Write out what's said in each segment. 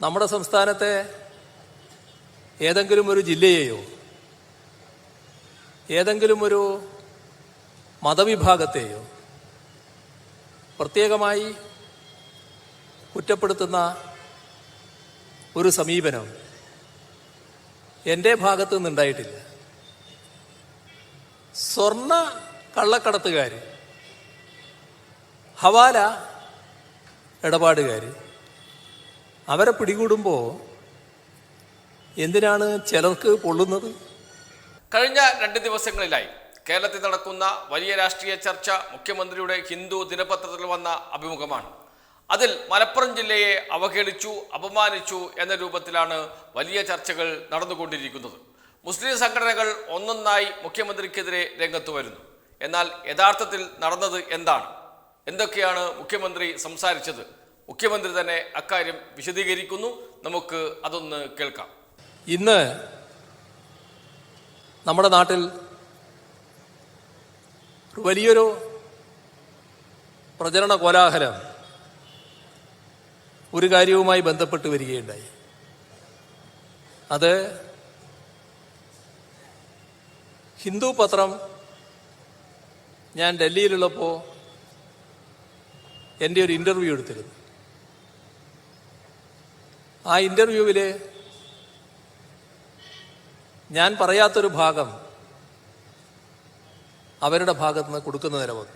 നമ്മുടെ സംസ്ഥാനത്തെ ഏതെങ്കിലും ഒരു ജില്ലയെയോ ഏതെങ്കിലും ഒരു മതവിഭാഗത്തെയോ പ്രത്യേകമായി കുറ്റപ്പെടുത്തുന്ന ഒരു സമീപനം എന്റെ ഭാഗത്തു നിന്നുണ്ടായിട്ടില്ല. സ്വർണ കള്ളക്കടത്തുകാർ ഹവാല ഇടപാടുകാർ അവരെ പിടികൂടുമ്പോൾ എന്തിനാണ് ചിലർക്ക് പൊള്ളുന്നത്? കഴിഞ്ഞ രണ്ട് ദിവസങ്ങളിലായി കേരളത്തിൽ നടക്കുന്ന വലിയ രാഷ്ട്രീയ ചർച്ച മുഖ്യമന്ത്രിയുടെ ഹിന്ദു ദിനപത്രത്തിൽ വന്ന അഭിമുഖമാണ്. അതിൽ മലപ്പുറം ജില്ലയെ അവഹേളിച്ചു അപമാനിച്ചു എന്ന രൂപത്തിലാണ് വലിയ ചർച്ചകൾ നടന്നുകൊണ്ടിരിക്കുന്നത്. മുസ്ലിം സംഘടനകൾ ഒന്നൊന്നായി മുഖ്യമന്ത്രിക്കെതിരെ രംഗത്ത് വരുന്നു. എന്നാൽ യഥാർത്ഥത്തിൽ നടന്നത് എന്താണ്? എന്തൊക്കെയാണ് മുഖ്യമന്ത്രി സംസാരിച്ചത്? മുഖ്യമന്ത്രി തന്നെ അക്കാര്യം വിശദീകരിക്കുന്നു. നമുക്ക് അതൊന്ന് കേൾക്കാം. ഇന്ന് നമ്മുടെ നാട്ടിൽ വലിയൊരു പ്രചരണ കോലാഹലം ഒരു കാര്യവുമായി ബന്ധപ്പെട്ട് വരികയുണ്ടായി. അത് ഹിന്ദു പത്രം ഞാൻ ഡൽഹിയിലുള്ളപ്പോൾ എന്റെ ഒരു ഇന്റർവ്യൂ എടുത്തിരുന്നു. ആ ഇന്റർവ്യൂവിൽ ഞാൻ പറയാത്തൊരു ഭാഗം അവരുടെ ഭാഗത്ത് നിന്ന് കൊടുക്കുന്ന നില വന്നു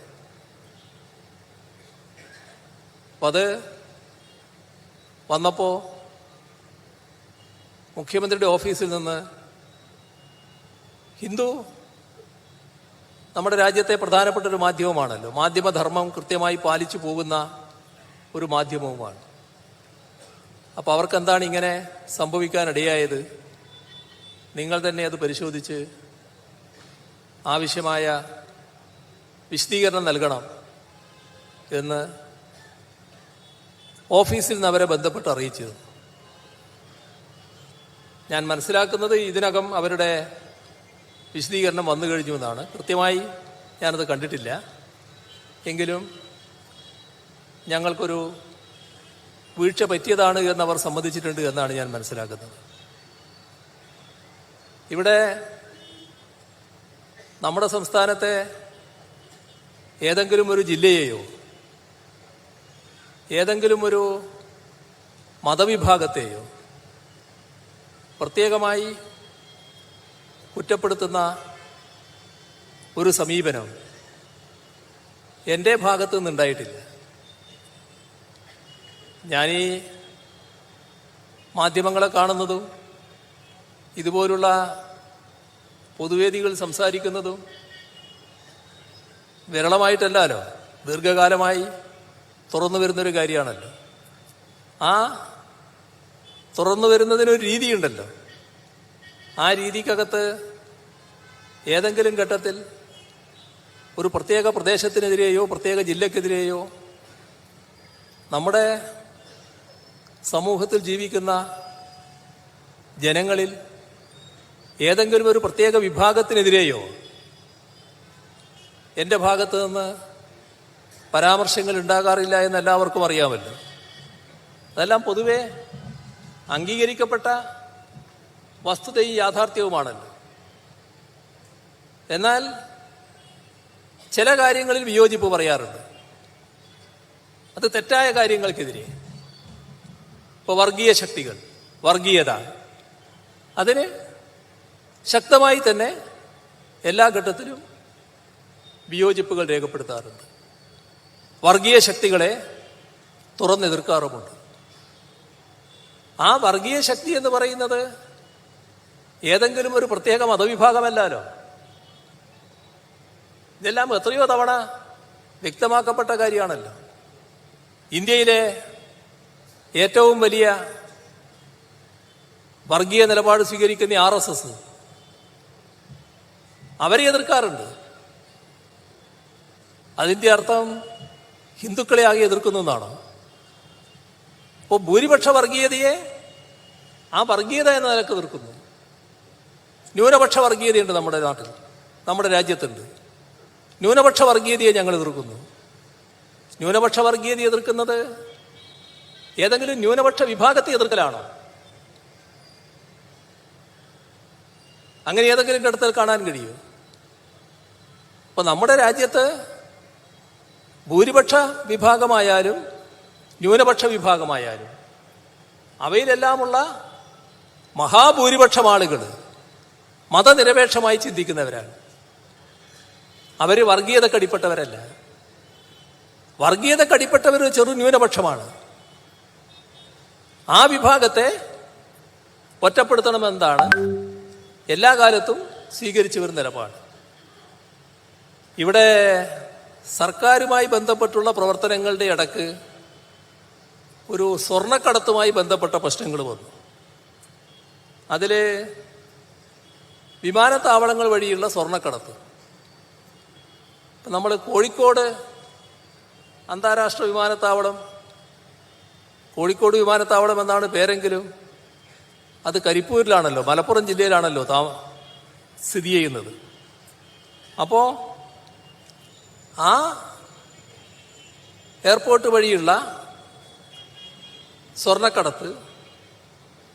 അപ്പം അത് വന്നപ്പോൾ മുഖ്യമന്ത്രിയുടെ ഓഫീസിൽ നിന്ന് ഹിന്ദു നമ്മുടെ രാജ്യത്തെ പ്രധാനപ്പെട്ട ഒരു മാധ്യമമാണല്ലോ. മാധ്യമധർമ്മം കൃത്യമായി പാലിച്ചു പോകുന്ന ഒരു മാധ്യമവുമാണ്. അപ്പോൾ അവർക്ക് എന്താണ് ഇങ്ങനെ സംഭവിക്കാനിടയായത്? നിങ്ങൾ തന്നെ അത് പരിശോധിച്ച് ആവശ്യമായ വിശദീകരണം നൽകണം എന്ന് ഓഫീസിൽ നിന്ന് അവരെ ബന്ധപ്പെട്ട് അറിയിച്ചിരുന്നു ഞാൻ മനസ്സിലാക്കുന്നത് ഇതിനകം അവരുടെ വിശദീകരണം വന്നു കഴിഞ്ഞു എന്നാണ്. കൃത്യമായി ഞാനത് കണ്ടിട്ടില്ല. എങ്കിലും ഞങ്ങൾക്കൊരു വീഴ്ച പറ്റിയതാണ് എന്നവർ സമ്മതിച്ചിട്ടുണ്ട് എന്നാണ് ഞാൻ മനസ്സിലാക്കുന്നത്. ഇവിടെ നമ്മുടെ സംസ്ഥാനത്തെ ഏതെങ്കിലും ഒരു ജില്ലയെയോ ഏതെങ്കിലും ഒരു മതവിഭാഗത്തെയോ പ്രത്യേകമായി കുറ്റപ്പെടുത്തുന്ന ഒരു സമീപനം എന്റെ ഭാഗത്തു നിന്നുണ്ടായിട്ടില്ല. ഞാനീ മാധ്യമങ്ങളെ കാണുന്നതും ഇതുപോലുള്ള പൊതുവേദികൾ സംസാരിക്കുന്നതും വിരളമായിട്ടല്ലല്ലോ. ദീർഘകാലമായി തുറന്നു വരുന്നൊരു കാര്യമാണല്ലോ. ആ തുറന്നു വരുന്നതിനൊരു രീതിയുണ്ടല്ലോ. ആ രീതിക്കകത്ത് ഏതെങ്കിലും ഘട്ടത്തിൽ ഒരു പ്രത്യേക പ്രദേശത്തിനെതിരെയോ പ്രത്യേക ജില്ലക്കെതിരെയോ നമ്മുടെ സമൂഹത്തിൽ ജീവിക്കുന്ന ജനങ്ങളിൽ ഏതെങ്കിലും ഒരു പ്രത്യേക വിഭാഗത്തിനെതിരെയോ എന്റെ ഭാഗത്ത് നിന്ന് പരാമർശങ്ങൾ ഉണ്ടാകാറില്ല എന്ന് എല്ലാവർക്കും അറിയാമല്ലോ. അതെല്ലാം പൊതുവെ അംഗീകരിക്കപ്പെട്ട വസ്തുതയും യാഥാർത്ഥ്യവുമാണല്ലോ. എന്നാൽ ചില കാര്യങ്ങളിൽ വിയോജിപ്പ് പറയാറുണ്ട്. അത് തെറ്റായ കാര്യങ്ങൾക്കെതിരെ. ഇപ്പോൾ വർഗീയ ശക്തികൾ വർഗീയത. അതിന് ശക്തമായി തന്നെ എല്ലാ ഘട്ടത്തിലും വിയോജിപ്പുകൾ രേഖപ്പെടുത്താറുണ്ട്. വർഗീയ ശക്തികളെ തുറന്നെതിർക്കാറുമുണ്ട് ആ വർഗീയ ശക്തി എന്ന് പറയുന്നത് ഏതെങ്കിലും ഒരു പ്രത്യേക മതവിഭാഗമല്ലല്ലോ. ഇതെല്ലാം എത്രയോ തവണ വ്യക്തമാക്കപ്പെട്ട കാര്യമാണല്ലോ. ഇന്ത്യയിലെ ഏറ്റവും വലിയ വർഗീയ നിലപാട് സ്വീകരിക്കുന്ന ആർ എസ് എസ് അവരെ എതിർക്കാറുണ്ട്. അതിന്റെ അർത്ഥം ഹിന്ദുക്കളെ ആകെ എതിർക്കുന്നു എന്നാണ്? അപ്പോൾ ഭൂരിപക്ഷ വർഗീയതയെ ആ വർഗീയത എന്ന നിലയ്ക്ക് എതിർക്കുന്നു. ന്യൂനപക്ഷ വർഗീയതയുണ്ട് നമ്മുടെ നാട്ടിൽ നമ്മുടെ രാജ്യത്തുണ്ട്. ന്യൂനപക്ഷ വർഗീയതയെ ഞങ്ങൾ എതിർക്കുന്നു. ന്യൂനപക്ഷ വർഗീയത എതിർക്കുന്നത് ഏതെങ്കിലും ന്യൂനപക്ഷ വിഭാഗത്തെ എതിർക്കലാണോ? അങ്ങനെ ഏതെങ്കിലും കിടത്തൽ കാണാൻ കഴിയുമോ? അപ്പൊ നമ്മുടെ രാജ്യത്ത് ഭൂരിപക്ഷ വിഭാഗമായാലും ന്യൂനപക്ഷ വിഭാഗമായാലും അവയിലെല്ലാമുള്ള മഹാഭൂരിപക്ഷം ആളുകൾ മതനിരപേക്ഷമായി ചിന്തിക്കുന്നവരാണ്. അവർ വർഗീയതക്കടിപ്പെട്ടവരല്ല. വർഗീയതക്കടിപ്പെട്ടവർ ചെറു ന്യൂനപക്ഷമാണ്. ആ വിഭാഗത്തെ ഒറ്റപ്പെടുത്തണമെന്നാണ് എല്ലാ കാലത്തും സ്വീകരിച്ചു വരുന്ന നിലപാട്. ഇവിടെ സർക്കാരുമായി ബന്ധപ്പെട്ടുള്ള പ്രവർത്തനങ്ങളുടെ ഇടയ്ക്ക് ഒരു സ്വർണക്കടത്തുമായി ബന്ധപ്പെട്ട പ്രശ്നങ്ങൾ വന്നു. അതിൽ വിമാനത്താവളങ്ങൾ വഴിയുള്ള സ്വർണക്കടത്ത്. നമ്മൾ കോഴിക്കോട് അന്താരാഷ്ട്ര വിമാനത്താവളം കോഴിക്കോട് വിമാനത്താവളം എന്നാണ് പേരെങ്കിലും? അത് കരിപ്പൂരിലാണല്ലോ മലപ്പുറം ജില്ലയിലാണല്ലോ താ സ്ഥിതി ചെയ്യുന്നത്. അപ്പോൾ ആ എയർപോർട്ട് വഴിയുള്ള സ്വർണക്കടത്ത്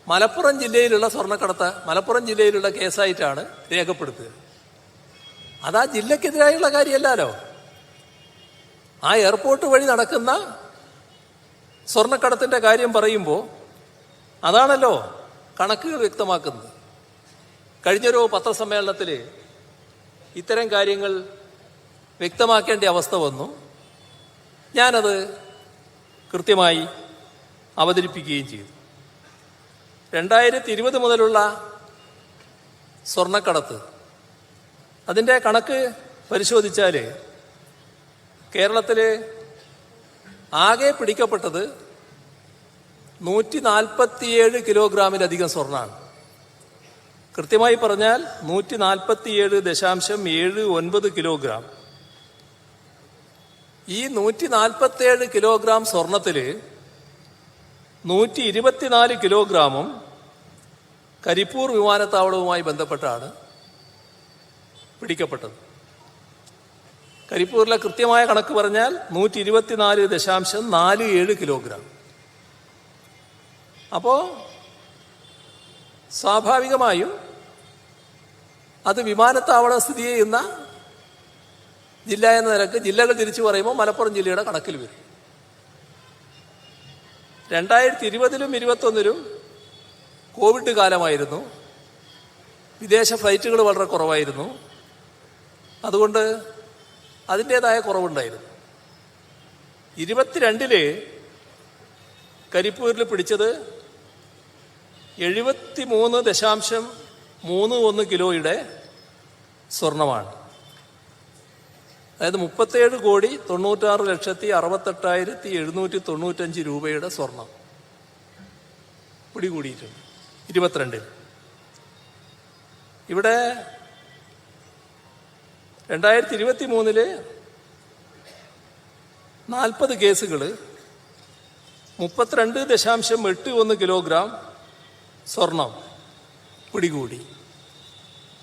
മലപ്പുറം ജില്ലയിലുള്ള സ്വർണക്കടത്ത് മലപ്പുറം ജില്ലയിലുള്ള കേസായിട്ടാണ് രേഖപ്പെടുത്തുക. അത് ആ ജില്ലക്കെതിരായുള്ള കാര്യമല്ലല്ലോ ആ എയർപോർട്ട് വഴി നടക്കുന്ന സ്വർണക്കടത്തിന്റെ കാര്യം പറയുമ്പോൾ അതാണല്ലോ കണക്കുകൾ വ്യക്തമാക്കുന്നത്. കഴിഞ്ഞൊരു പത്രസമ്മേളനത്തിൽ ഇത്തരം കാര്യങ്ങൾ വ്യക്തമാക്കേണ്ട അവസ്ഥ വന്നു. ഞാനത് കൃത്യമായി അവതരിപ്പിക്കുകയും ചെയ്തു. രണ്ടായിരത്തി ഇരുപത് മുതലുള്ള സ്വർണക്കടത്ത് അതിന്റെ കണക്ക് പരിശോധിച്ചാൽ കേരളത്തിൽ ആകെ പിടിക്കപ്പെട്ടത് നൂറ്റി നാൽപ്പത്തിയേഴ് കിലോഗ്രാമിലധികം സ്വർണമാണ് കൃത്യമായി പറഞ്ഞാൽ നൂറ്റി നാൽപ്പത്തിയേഴ് ദശാംശം ഏഴ് ഒൻപത് കിലോഗ്രാം. ഈ നൂറ്റി നാൽപ്പത്തിയേഴ് കിലോഗ്രാം സ്വർണത്തിൽ നൂറ്റി ഇരുപത്തിനാല് കിലോഗ്രാമും കരിപ്പൂർ വിമാനത്താവളവുമായി ബന്ധപ്പെട്ടാണ് പിടിക്കപ്പെട്ടത്. കരിപ്പൂരിലെ കൃത്യമായ കണക്ക് പറഞ്ഞാൽ നൂറ്റി ഇരുപത്തിനാല് ദശാംശം നാല് ഏഴ് കിലോഗ്രാം. അപ്പോൾ സ്വാഭാവികമായും അത് വിമാനത്താവളം സ്ഥിതി ചെയ്യുന്ന ജില്ല എന്ന നിലയ്ക്ക് ജില്ലകൾ തിരിച്ചു പറയുമ്പോൾ മലപ്പുറം ജില്ലയുടെ കണക്കിൽ വരും. രണ്ടായിരത്തി ഇരുപതിലും ഇരുപത്തൊന്നിലും കോവിഡ് കാലമായിരുന്നു. വിദേശ ഫ്ലൈറ്റുകൾ വളരെ കുറവായിരുന്നു. അതുകൊണ്ട് അതിന്റേതായ കുറവുണ്ടായിരുന്നു. ഇരുപത്തിരണ്ടിൽ കരിപ്പൂരിൽ പിടിച്ചത് എഴുപത്തി മൂന്ന് ദശാംശം മൂന്ന് ഒന്ന് കിലോയുടെ സ്വർണമാണ്. അതായത് മുപ്പത്തേഴ് കോടി തൊണ്ണൂറ്റാറ് ലക്ഷത്തി അറുപത്തെട്ടായിരത്തി എഴുന്നൂറ്റി തൊണ്ണൂറ്റഞ്ച് രൂപയുടെ സ്വർണം പിടികൂടിയിട്ടുണ്ട്. ഇരുപത്തിരണ്ടിൽ ഇവിടെ രണ്ടായിരത്തി ഇരുപത്തി മൂന്നിൽ നാൽപ്പത് കേസുകൾ മുപ്പത്തിരണ്ട് ദശാംശം എട്ട് ഒന്ന് കിലോഗ്രാം സ്വർണം പിടികൂടി.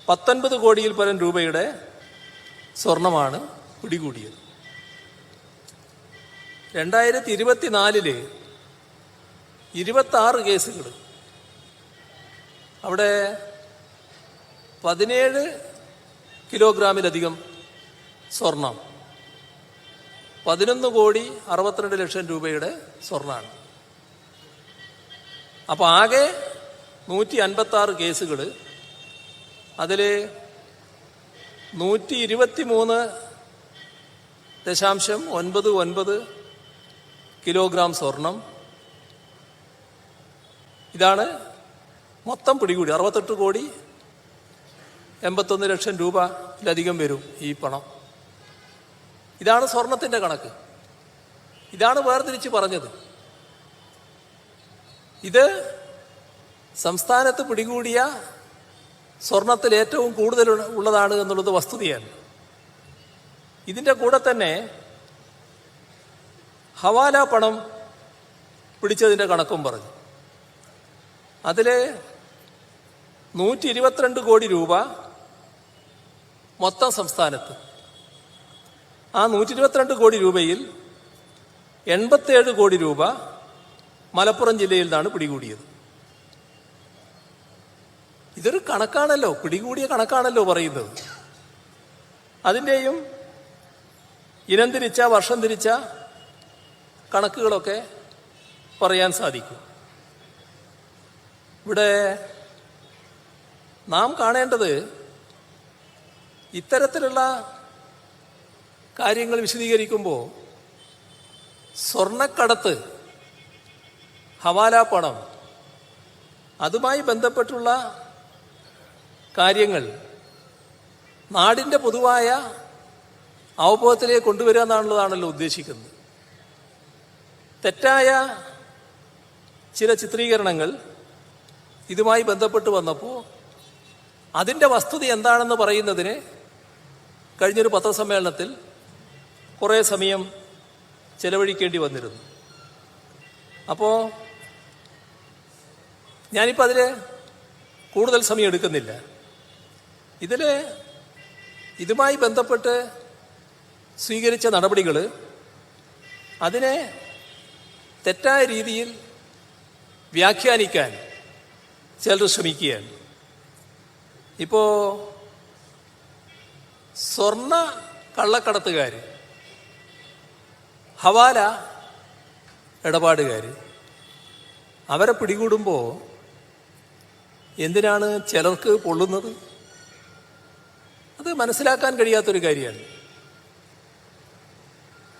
പത്തൊൻപത് കോടിയിൽ പരം രൂപയുടെ സ്വർണമാണ് പിടികൂടിയത്. രണ്ടായിരത്തി ഇരുപത്തിനാലിൽ ഇരുപത്തി ആറ് കേസുകൾ അവിടെ പതിനേഴ് കിലോഗ്രാമിലധികം സ്വർണം. പതിനൊന്ന് കോടി അറുപത്തിരണ്ട് ലക്ഷം രൂപയുടെ സ്വർണമാണ് അപ്പോൾ ആകെ നൂറ്റി അൻപത്തി ആറ് കേസുകൾ അതിൽ നൂറ്റി ഇരുപത്തി മൂന്ന് ദശാംശം ഒൻപത് ഒൻപത് കിലോഗ്രാം സ്വർണം. ഇതാണ് മൊത്തം പിടികൂടി. അറുപത്തെട്ട് കോടി എൺപത്തൊന്ന് ലക്ഷം രൂപയിലധികം വരും ഈ പണം. ഇതാണ് സ്വർണത്തിന്റെ കണക്ക്. ഇതാണ് വേർതിരിച്ച് പറഞ്ഞത്. ഇത് സംസ്ഥാനത്ത് പിടികൂടിയ സ്വർണത്തിൽ ഏറ്റവും കൂടുതൽ ഉള്ളതാണ് എന്നുള്ളത് വസ്തുതയാണ് ഇതിന്റെ കൂടെ തന്നെ ഹവാല പണം പിടിച്ചതിന്റെ കണക്കും പറഞ്ഞു. അതിൽ നൂറ്റി ഇരുപത്തിരണ്ട് കോടി രൂപ മൊത്തം സംസ്ഥാനത്ത്. ആ നൂറ്റി ഇരുപത്തിരണ്ട് കോടി രൂപയിൽ എൺപത്തേഴ് കോടി രൂപ മലപ്പുറം ജില്ലയിൽ നിന്നാണ് പിടികൂടിയത്. ഇതൊരു കണക്കാണല്ലോ പിടികൂടിയ കണക്കാണല്ലോ പറയുന്നത്. അതിന്റെയും ഇനം തിരിച്ച വർഷം തിരിച്ച കണക്കുകളൊക്കെ പറയാൻ സാധിക്കും. ഇവിടെ നാം കാണേണ്ടത് ഇത്തരത്തിലുള്ള കാര്യങ്ങൾ വിശദീകരിക്കുമ്പോൾ സ്വർണക്കടത്ത് ഹവാല പണം അതുമായി ബന്ധപ്പെട്ടുള്ള കാര്യങ്ങൾ നാടിന്റെ പൊതുവായ അവബോധത്തിലേക്ക് കൊണ്ടുവരിക എന്നുള്ളതാണല്ലോ ഉദ്ദേശിക്കുന്നത്. തെറ്റായ ചില ചിത്രീകരണങ്ങൾ ഇതുമായി ബന്ധപ്പെട്ട് വന്നപ്പോൾ അതിന്റെ വസ്തുത എന്താണെന്ന് പറയുന്നതിന് കഴിഞ്ഞൊരു പത്രസമ്മേളനത്തിൽ കുറേ സമയം ചെലവഴിക്കേണ്ടി വന്നിരുന്നു. അപ്പോൾ ഞാനിപ്പോൾ അതിൽ കൂടുതൽ സമയം എടുക്കുന്നില്ല. ഇതിൽ ഇതുമായി ബന്ധപ്പെട്ട് സ്വീകരിച്ച നടപടികൾ അതിനെ തെറ്റായ രീതിയിൽ വ്യാഖ്യാനിക്കാൻ ചിലർ ശ്രമിക്കുകയാണ്. ഇപ്പോൾ സ്വർണ കള്ളക്കടത്തുകാർ ഹവാല ഇടപാടുകാർ അവരെ പിടികൂടുമ്പോൾ എന്തിനാണ് ചിലർക്ക് പൊള്ളുന്നത്? അത് മനസ്സിലാക്കാൻ കഴിയാത്തൊരു കാര്യമാണ്.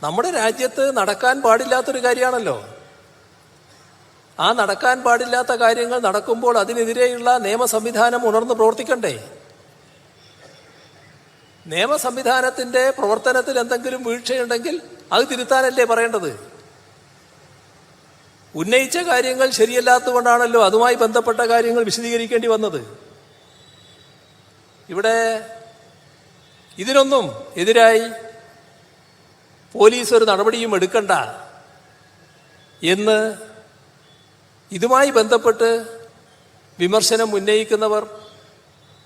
നമ്മുടെ രാജ്യത്ത് നടക്കാൻ പാടില്ലാത്തൊരു കാര്യമാണല്ലോ. ആ നടക്കാൻ പാടില്ലാത്ത കാര്യങ്ങൾ നടക്കുമ്പോൾ അതിനെതിരെയുള്ള നിയമ സംവിധാനം ഉണർന്ന് പ്രവർത്തിക്കണ്ടേ? നിയമ സംവിധാനത്തിന്റെ പ്രവർത്തനത്തിൽ എന്തെങ്കിലും വീഴ്ചയുണ്ടെങ്കിൽ അത് തിരുത്താനല്ലേ പറയേണ്ടത്? ഉന്നയിച്ച കാര്യങ്ങൾ ശരിയല്ലാത്തതുകൊണ്ടാണല്ലോ അതുമായി ബന്ധപ്പെട്ട കാര്യങ്ങൾ വിശദീകരിക്കേണ്ടി വന്നത്. ഇവിടെ ഇതിനൊന്നും എതിരായി പോലീസ് ഒരു നടപടിയും എടുക്കണ്ട എന്ന് ഇതുമായി ബന്ധപ്പെട്ട് വിമർശനം ഉന്നയിക്കുന്നവർ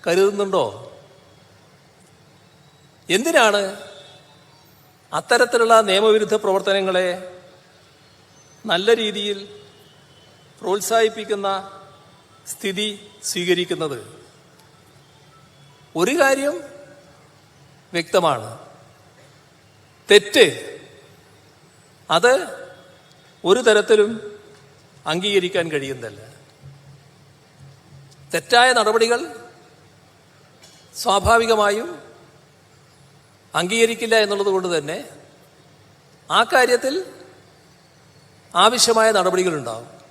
കരുതുന്നുണ്ടോ? എന്തിനാണ് അത്തരത്തിലുള്ള നിയമവിരുദ്ധ പ്രവർത്തനങ്ങളെ നല്ല രീതിയിൽ പ്രോത്സാഹിപ്പിക്കുന്ന സ്ഥിതി സ്വീകരിക്കുന്നത്? ഒരു കാര്യം വ്യക്തമാണ്. തെറ്റ്. അത് ഒരു തരത്തിലും അംഗീകരിക്കാൻ കഴിയുന്നതല്ല. തെറ്റായ നടപടികൾ സ്വാഭാവികമായും അംഗീകരിക്കില്ല എന്നുള്ളത് കൊണ്ട് തന്നെ ആ കാര്യത്തിൽ ആവശ്യമായ നടപടികളുണ്ടാവും.